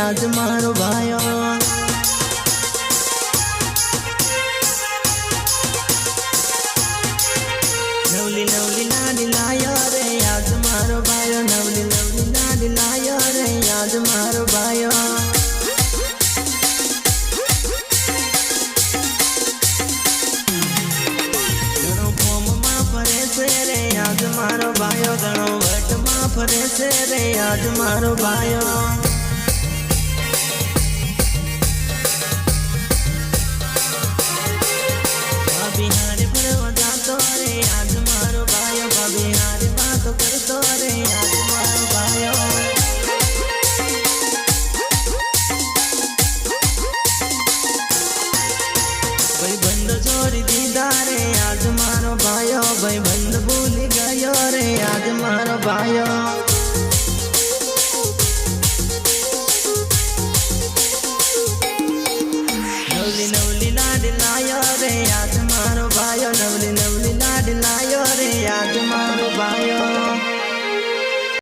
આજ મારો ભાયો નવલી નવલી નાની લાયો રે આજ મારો ભાયો નવલી નવલી નાની લાયો રે આજ મારો ભાયો મારો ભાયો ઘણો વટમાં ફરે છે રે આજ મારો ભાયો બંધ જોરી દીધા રે આજ મારો ભાયો ભાઈ બંધ ભૂલી ગયો રે આજ મારો ભાયો નવલી નવલી લાડ લાયો રે આજ મારો ભાયો